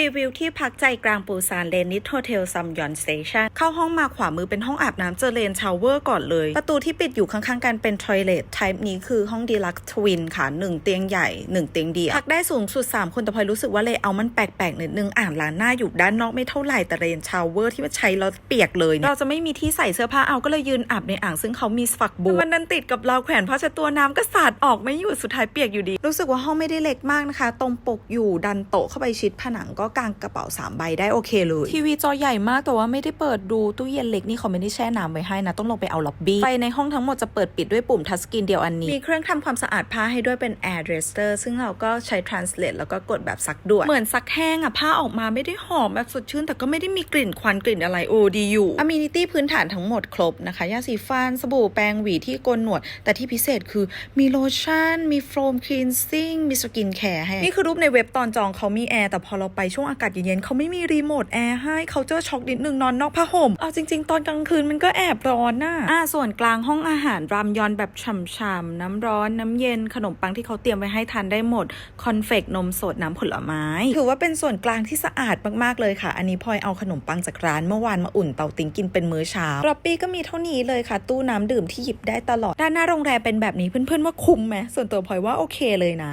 รีวิวที่พักใจกลางปูซานเลนิทโฮเทลซัมยอนสเตชันเข้าห้องมาขวามือเป็นห้องอาบน้ำเจอเลนชาวเวอร์ก่อนเลย ประตูที่ปิดอยู่ข้างๆกันเป็นทอยเลทไทป์นี้คือห้องดีลักทวินค่ะ1เตียงใหญ่1เตียงเดี่ยวพักได้สูงสุด 3 คนแต่พลอยรู้สึกว่าเลยเอามันแปลกๆนิดนึงอ่างล้างหน้าอยู่ด้านนอกไม่เท่าไหร่แต่เลนชาวเวอร์ที่ว่าใช้แล้วเปียกเลยเนี่ยเราจะไม่มีที่ใส่เสื้อผ้าเอาก็เลยยืนอาบในอ่างซึ่งเขามีฝักบัวมันดันติดกับเราวแขวนผ้าเช็ดตัวน้ำก็สาดออกไม่อยู่สุดท้ายเปียกอยู่ดี รู้สึกว่าห้องไม่ได้เล็กมากนะคะ ตรงปกอยู่ดันโต๊ะเข้าไปชิดผนังก็กางกระเป๋าสามใบได้โอเคเลยทีวีจอใหญ่มากแต่ว่าไม่ได้เปิดดูตู้เย็นเล็กนี่เขาไม่ได้แช่น้ำไว้ให้นะ ต้องลงไปเอาล็อบบี้ไฟในห้องทั้งหมดจะเปิดปิดด้วยปุ่มทัชสกรีนเดียวอันนี้ มีเครื่องทำความสะอาดผ้าให้ด้วยเป็น air dresser ซึ่งเราก็ใช้ translate แล้วก็กดแบบซักด่วนเหมือนซักแห้งอะผ้าออกมาไม่ได้หอมแบบสดชื่น แต่ก็ไม่ได้มีกลิ่นควันกลิ่นอะไรโอดีอยู่ amenity พื้นฐานทั้งหมดครบนะคะยาสีฟันสบู่แปรงหวีที่โกนหนวด แต่ที่พิเศษคือมีโลชั่นมีโฟมคลีนซิ่งมีสกินแคร์ให้นี่คือรูปในเว็บตอนจองเขามีแอร์แต่พอเราไปช่วงอากาศเย็นๆเขาไม่มีรีโมทแอร์ให้เขาเจอช็อกนิดนึงนอนนอกผ้าห่มเอาจริง ๆ ตอนกลางคืนมันก็แอบร้อนน่ะอ่าส่วนกลางห้องอาหารรามยอนแบบฉ่ำๆน้ำร้อนน้ำเย็นขนมปังที่เขาเตรียมไว้ให้ทานได้หมดคอนเฟกนมสดน้ำผลไม้ ถือว่าเป็นส่วนกลางที่สะอาดมากๆเลยค่ะ อันนี้พลอยเอาขนมปังจากร้านเมื่อวานมาอุ่นเตาติ้งกินเป็นมื้อเช้ารอปปี้ก็มีเท่านี้เลยค่ะ ตู้น้ำดื่มที่หยิบได้ตลอด ด้านหน้าโรงแรมเป็นแบบนี้เพื่อนๆว่าคุ้มไหมส่วนตัวพลอยว่าโอเคเลยนะ